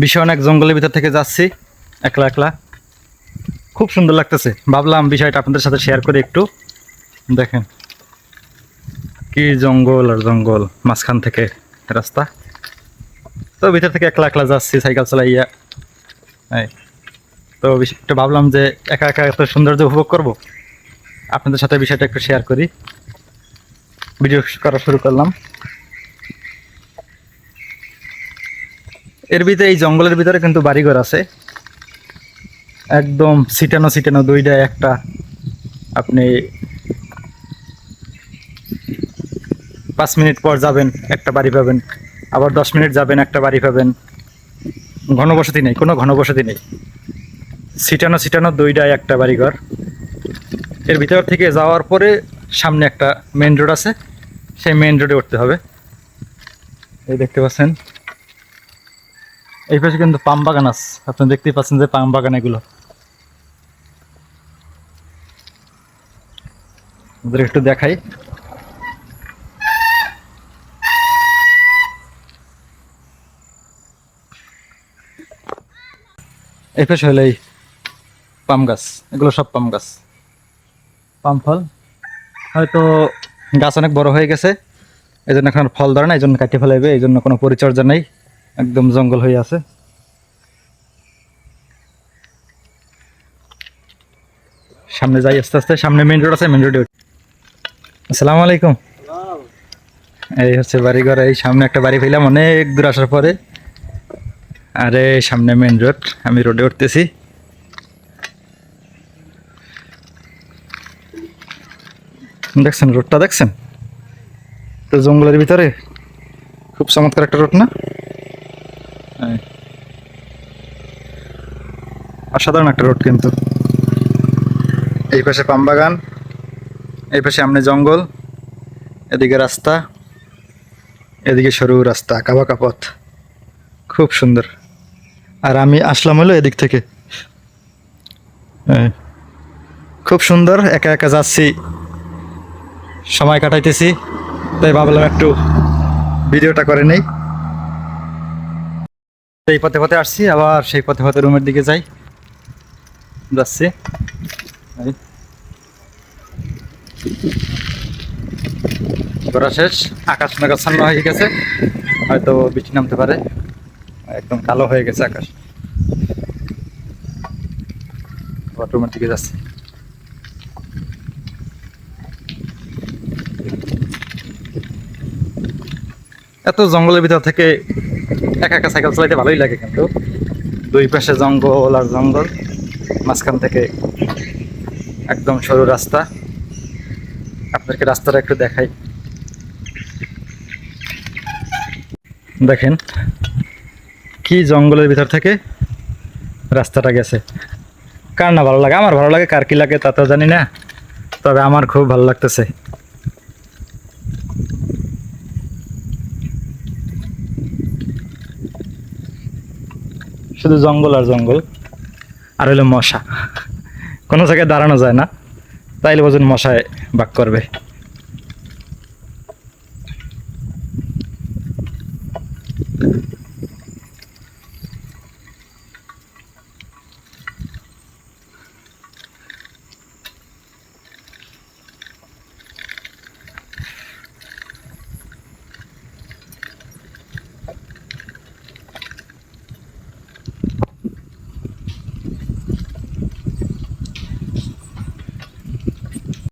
ভীষণ এক জঙ্গলের ভিতর থেকে যাচ্ছি। একলা একলা। খুব সুন্দর লাগতেছে। ভাবলাম বিষয়টা আপনাদের সাথে শেয়ার করি একটু। দেখেন, কি জঙ্গল আর জঙ্গল, মাঝখান থেকে রাস্তা। তো ভিতর থেকে একলা একলা যাচ্ছি, সাইকেল চালাইয়া। তো বিষয়টা ভাবলাম যে একা একা এত সৌন্দর্য উপভোগ করব। আপনাদের সাথে বিষয়টা একটু শেয়ার করি। ভিডিও করা শুরু করলাম। এর ভিতরে এই জঙ্গলের ভিতরে কিন্তু বাড়িঘর আছে। একদম সিটানো সিটানো দুইটা, একটা আপনি পাঁচ মিনিট পর যাবেন, একটা বাড়ি পাবেন। আবার দশ মিনিট যাবেন, একটা বাড়ি পাবেন। ঘনবসতি নেই, কোনো ঘনবসতি নেই। সিটানো সিটানো দুইটায় একটা বাড়িঘর। এর ভিতর থেকে যাওয়ার পরে সামনে একটা মেন রোড আছে। সেই মেন রোডে উঠতে হবে। এই দেখতে পাচ্ছেন? এই পাশে কিন্তু পাম বাগান আছে। আপনি দেখতেই পাচ্ছেন যে পাম বাগান এগুলো। ওদের একটু দেখাই। এই পাশে হলো এই পাম গাছ। এগুলো সব পাম গাছ। পাম ফল। হয়তো গাছ অনেক বড় হয়ে গেছে এই জন্য এখন ফল ধরে না এই জন্য কাটিয়ে ফেলাইবে এই জন্য কোনো পরিচর্যা নেই। একদম জঙ্গল হয়ে আছে। সামনে যাই আস্তে আস্তে, সামনে মেন রোড আছে মেন রোডে আসসালামু আলাইকুম। এই হচ্ছে বাড়ি ঘর এই সামনে একটা বাড়ি পেলাম অনেক দূর আসার পরে। আরে, সামনে মেন রোড আমি রোডে উঠতেছি। দেখছেন রোডটা দেখছেন? তো জঙ্গলের ভিতরে, খুব চমৎকার একটা রোড না। অসাধারণ একটা রোড কিন্তু। এই পাশে পাম বাগান, এই পাশে সামনে জঙ্গল, এদিকে রাস্তা, এদিকে সরু রাস্তা, কাবাকা পথ। খুব সুন্দর। আর আমি আসলাম হলো এদিক থেকে। খুব সুন্দর, একা একা যাচ্ছি। সময় কাটাইতেছি, তাই ভাবলাম একটু ভিডিওটা করে নেই। এই পথে পথে আসছি, আবার সেই পথে পথে রুমের দিকে যাই। যাচ্ছি। ঘোরা শেষ, আকাশ মেঘাচ্ছন্ন হয়ে গেছে। হয়তো বৃষ্টি নামতে পারে। একদম কালো হয়ে গেছে আকাশ। রুমের দিকে যাচ্ছি। এত জঙ্গলের ভিতর থেকে একা একা সাইকেল চালাইতে ভালোই লাগে কিন্তু। দুই পাশে জঙ্গল আর জঙ্গল, মাঝখান থেকে একদম সরু রাস্তা। আপনাদেরকে রাস্তাটা একটু দেখাই। দেখেন, কি জঙ্গলের ভিতর থেকে রাস্তাটা গেছে। কার না ভালো লাগে? আমার ভালো লাগে, কার কি লাগে তা তো জানি না। তবে আমার খুব ভালো লাগতেছে। শুধু জঙ্গল আর জঙ্গল। আর হইল মশা। কোনো জায়গায় দাঁড়ানো যায় না। তাইলে বোঝেন মশায় বাক করবে।